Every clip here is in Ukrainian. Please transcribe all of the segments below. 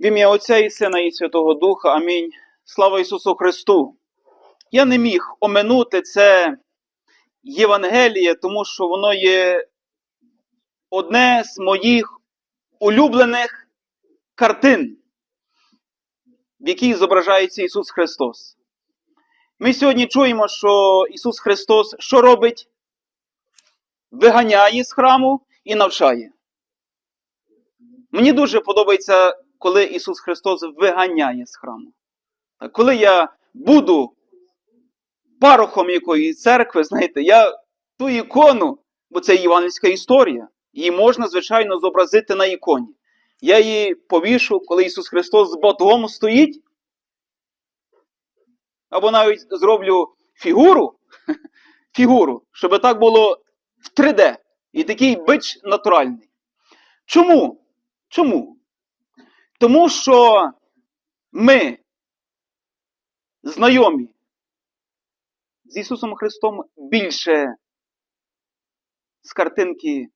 В ім'я Отця і Сина і Святого Духа. Амінь. Слава Ісусу Христу! Я не міг оминути це Євангеліє, тому що воно є одне з моїх улюблених картин, в якій зображається Ісус Христос. Ми сьогодні чуємо, що Ісус Христос що робить? Виганяє з храму і навчає. Мені дуже подобається, коли Ісус Христос виганяє з храму. Коли я буду парохом якоїсь церкви, знаєте, я ту ікону, бо це євангельська історія, її можна, звичайно, зобразити на іконі. Я її повішу, коли Ісус Христос з батогом стоїть, або навіть зроблю фігуру, фігуру, щоб так було в 3D. І такий бич натуральний. Чому? Чому? Тому що ми знайомі з Ісусом Христом більше з картинки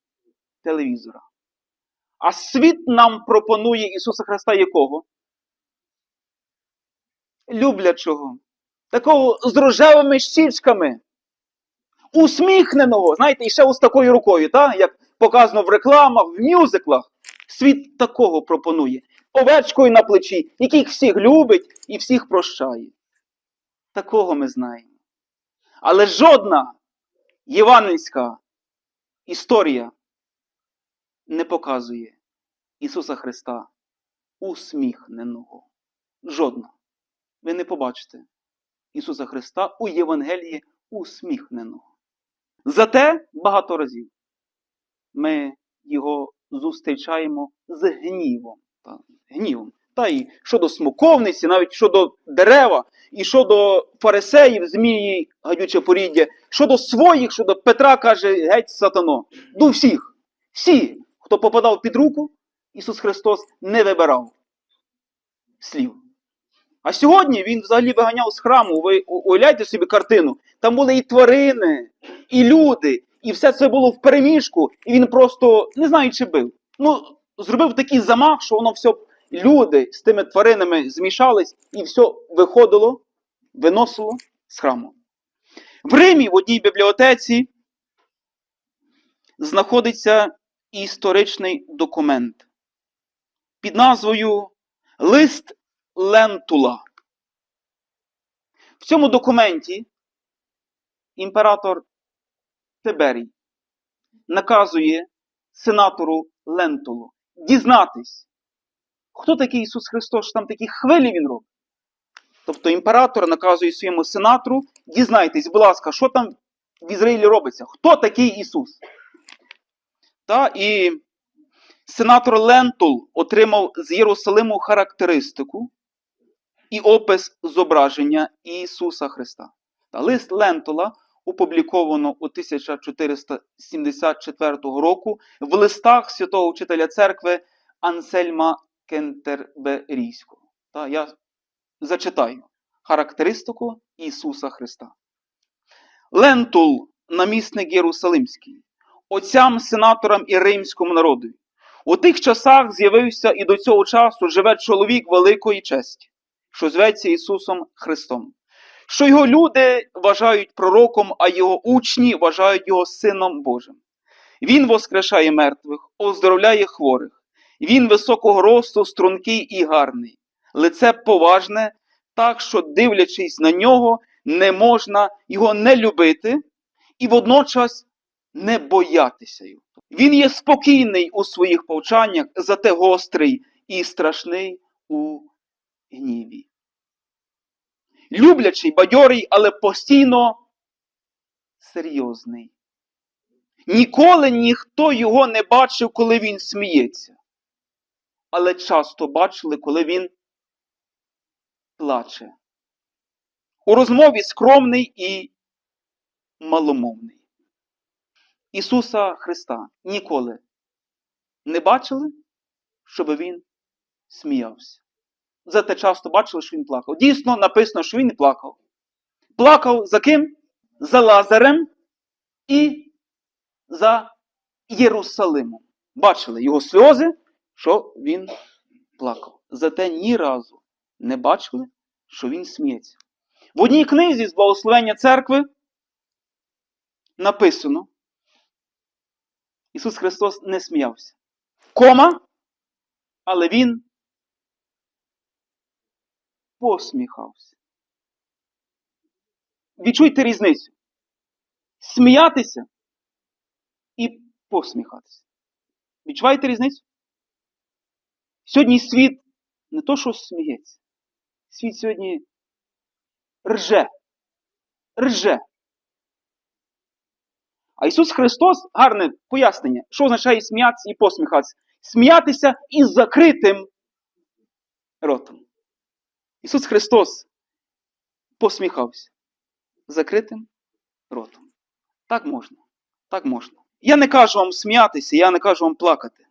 телевізора. А світ нам пропонує Ісуса Христа якого? Люблячого, такого з рожевими щічками, усміхненого, знаєте, і ще ось такою рукою, та? як показано в рекламах, в мюзиклах. Світ такого пропонує. Овечкою на плечі, яких всіх любить і всіх прощає. Такого ми знаємо. Але жодна євангельська історія не показує Ісуса Христа усміхненого. Жодна. Ви не побачите Ісуса Христа у Євангелії усміхненого. Зате багато разів ми його зустрічаємо з гнівом. Гнівом. Та і щодо смоковниці, навіть щодо дерева, і щодо фарисеїв, змії, гадюче поріддя, щодо своїх, щодо Петра каже, геть сатано. До всіх. Всі, хто попадав під руку, Ісус Христос не вибирав слів. А сьогодні Він взагалі виганяв з храму. Ви уявляєте собі картину. Там були і тварини, і люди, і все це було в переміжку, і він просто не знаю, чи бив. Ну, зробив такий замах, що воно все, люди з тими тваринами змішались, і все виходило, виносило з храму. В Римі в одній бібліотеці знаходиться історичний документ під назвою Лист Лентула. В цьому документі імператор Тиберій наказує сенатору Лентулу дізнатись, хто такий Ісус Христос, що там такі хвилі він робить. Тобто імператор наказує своєму сенатору, дізнайтесь, будь ласка, що там в Ізраїлі робиться? Хто такий Ісус? Та, і сенатор Лентул отримав з Єрусалиму характеристику і опис зображення Ісуса Христа. Та лист Лентула опубліковано у 1474 року в листах святого вчителя церкви Ансельма Кентерберійського. Та я зачитаю характеристику Ісуса Христа. Лентул, намісник Єрусалимський, отцям, сенаторам і римському народу. У тих часах з'явився і до цього часу живе чоловік великої честі, що зветься Ісусом Христом, що його люди вважають пророком, а його учні вважають його Сином Божим. Він воскрешає мертвих, оздоровляє хворих. Він високого росту, стрункий і гарний, лице поважне, так що, дивлячись на нього, не можна його не любити і водночас не боятися його. Він є спокійний у своїх повчаннях, зате гострий і страшний у гніві. Люблячий, бадьорий, але постійно серйозний. Ніколи ніхто його не бачив, коли він сміється. Але часто бачили, коли він плаче. У розмові скромний і маломовний. Ісуса Христа ніколи не бачили, щоб Він сміявся. Зате часто бачили, що він плакав. Дійсно, написано, що він плакав. Плакав за ким? За Лазарем і за Єрусалимом. Бачили його сльози, що він плакав. зате ні разу не бачили, що він сміється. В одній книзі з благословення церкви написано: Ісус Христос не сміявся. Кома, але Він посміхався. Відчуйте різницю. Сміятися і посміхатися. Відчуваєте різницю? Сьогодні світ не то, що сміється. Світ сьогодні рже. Рже. А Ісус Христос, гарне пояснення, що означає сміятися і посміхатися. Сміятися із закритим ротом. Ісус Христос посміхався закритим ротом. Так можна. Так можна. Я не кажу вам сміятися, я не кажу вам плакати.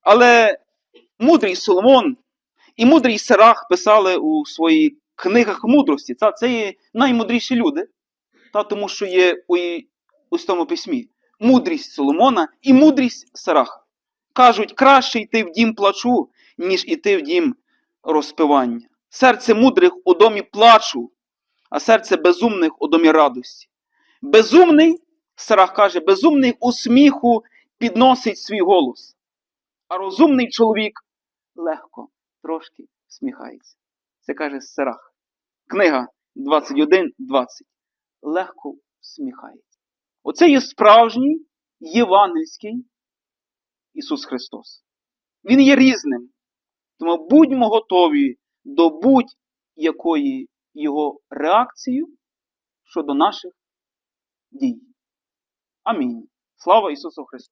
Але мудрий Соломон і мудрий Серах писали у своїх книгах мудрості. Це, це є наймудріші люди, та, тому що є у, у тому письмі мудрість Соломона і мудрість Сераха. Кажуть, краще йти в дім плачу, ніж іти в дім розпивання. Серце мудрих у домі плачу, а серце безумних у домі радості. Безумний, Сарах каже, безумний у сміху підносить свій голос, а розумний чоловік легко трошки сміхається. Це каже Сарах. Книга 21.20. Легко сміхається. Оце є справжній євангельський Ісус Христос. Він є різним. Тому будьмо готові до будь-якої Його реакції щодо наших дій. Амінь. Слава Ісусу Христу!